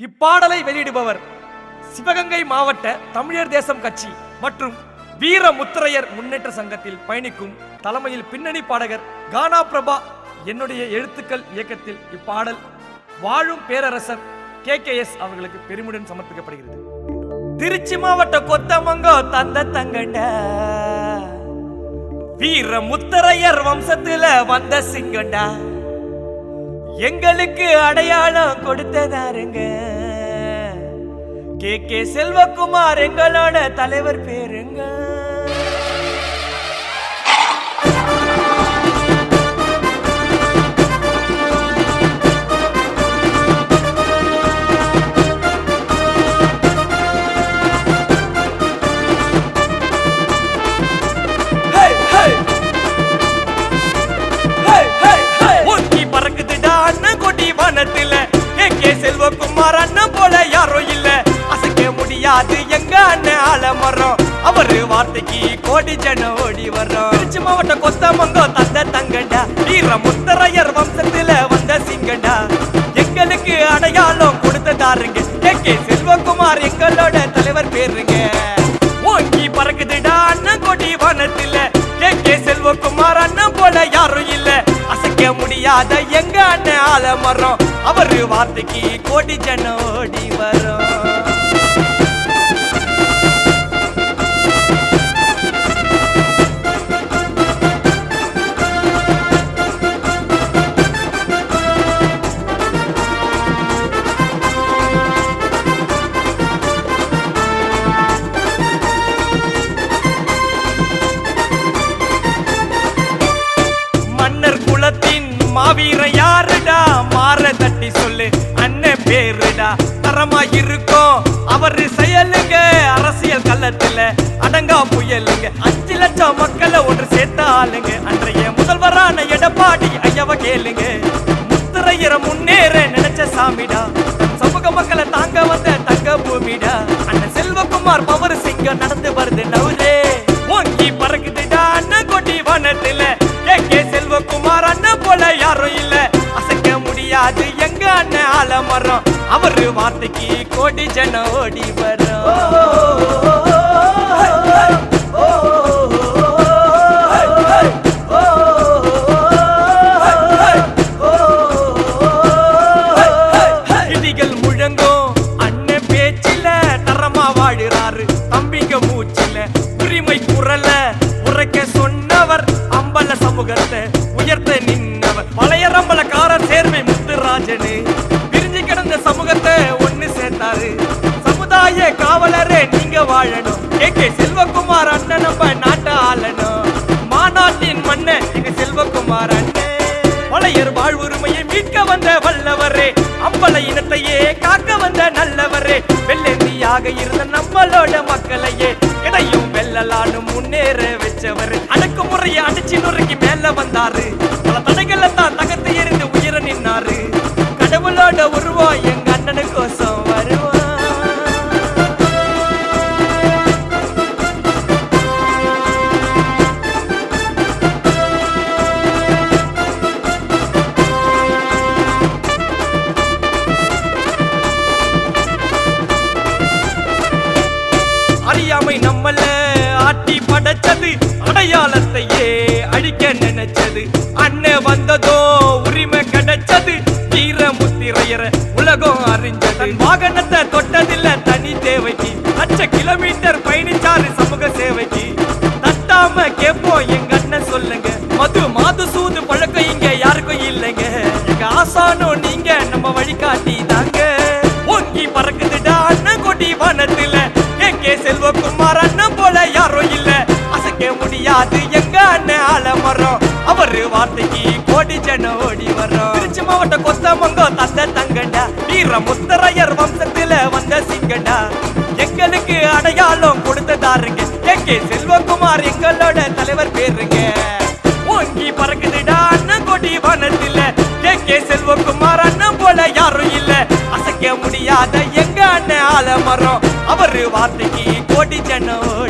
இப்பாடலை வெளியிடுபவர் சிவகங்கை மாவட்ட தமிழர் தேசம் கட்சி மற்றும் வீர முத்திரையர் முன்னேற்ற சங்கத்தில் பயணிக்கும் தலைமையில் பின்னணி பாடகர் கானா பிரபா என்னுடைய எழுத்துக்கள் இயக்கத்தில் இப்பாடல் வாழும் பேரரசர் கே கே எஸ் அவர்களுக்கு பெருமுடன் சமர்ப்பிக்கப்படுகிறது. திருச்சி மாவட்ட கொத்தமங்கோ தந்த தங்கண்ட வீர முத்தரையர் வம்சத்துல வந்த சிங்கண்டா எங்களுக்கு அடையாளம் கொடுத்ததாருங்க. கே கே செல்வகுமார் எங்களோட தலைவர் பேருங்க. ஆலமரம் அவரு வார்த்தைக்கு கோடி ஜன ஓடி வர்றோம். திருச்சி மாவட்ட கொத்தமங்கோ தந்த தங்கண்டா. வீர முத்தரையர் வம்சத்துல வந்த சிங்கண்டா. எங்களுக்கு அடையாளம் கொடுத்ததாருங்க கே. செல்வகுமார் எங்களோட தலைவர் பேருங்க. ஓங்கி பறக்குதுடா அண்ணன் கொடி வானத்தில. கே. செல்வகுமார் அண்ணன் போல யாரும் இல்ல. அசைக்க முடியாத எங்க அண்ணன் ஆலமரம். அவரு வார்த்தைக்கு கோடி ஜன ஓடி வரும் பேருடா தரமா இருக்கும் அவரு செயலுங்க அரசியல் கள்ளத்துல அடங்கா புயலுங்க. அஞ்சு லட்சம் மக்களை ஒன்று சேர்த்தாளுங்க அன்றைய முதல்வரான எடப்பாடி ஐயவ கேளுங்க. முத்திரையிற முன்னேற நினைச்ச சாமிடா. சமூக மக்களை தாங்க வந்த தங்க பூமிடா. அண்ணன் செல்வகுமார் பவர் சிங்க நடந்து வருது நவுரே. அண்ணன் அவரு வார்த்தைக்கு கோடி ஜன ஓடி உயர்த்த நின்னவர் முழங்கும் அண்ணன் சேர்மை தரமா நீங்க வாழணும். கே. கே. செல்வகுமார் அண்ணன் நம்ம நாட்டை ஆளணும். மாநாட்டின் மன்னன் எங்க செல்வகுமார் அண்ணன் பழையர் வாழ்வுரிமையை மீட்க வந்த வல்லவரே அம்பள இனத்தையே காக்க வந்த நல்லவரே வெள்ளந்தியாக இருந்த நம்மளோட மக்களையே இடையும் வெல்லலான்னு முன்னேற வச்சவர். அடக்குமுறையை அடிச்சு நுறுக்கி மேல வந்தாரு. பல தடைகளை தான் தகர்த்து எறிந்து உயிர நின்னாரு. கடவுளோட உருவா எங்க அண்ணனு கோசம் அறியாமை நம்மள ஆட்டி படைச்சது அடையாளத்தையே அழிக்க நினைச்சது. அண்ணன் வந்ததோ உரிமை கிடைச்சது தீர முத்திரையற உலகம் அறிஞ்சது. வாகனத்தை தொட்டதில்ல தனி தேவைக்கு. லட்ச கிலோமீட்டர் பயணிச்சாரு சமூக சேவைக்கு. தட்டாம கேப்போம் எங்க அண்ணன் சொல்லுங்க. மது மாது சூது பழக்கம் இங்க யாருக்கும் இல்லைங்க. எங்க ஆசானோ நீங்க நம்ம வழிகாட்டி அது எங்க அண்ணன் ஆலமரம்? அவரு வார்த்தைக்கு கோடி ஜன ஓடி வரும் திருச்சி மாவட்ட கொத்தமங்கோ தந்த தங்கண்டா. வீர முத்தரையர் வம்சத்துல வந்த சிங்கண்டா. எங்களுக்கு அடையாளம் கொடுத்ததாருங்க. கே. கே. செல்வகுமார் எங்களோட தலைவர் பேருங்க. ஓங்கி பறக்குதுடா அண்ணன் கொடி வானத்தில. எங்கே செல்வகுமார் அண்ணன் போல யாரும் இல்ல. அசைக்க முடியாத எங்க அண்ணன் ஆலமரம். அவரு வார்த்தைக்கு கோடி ஜன ஓடி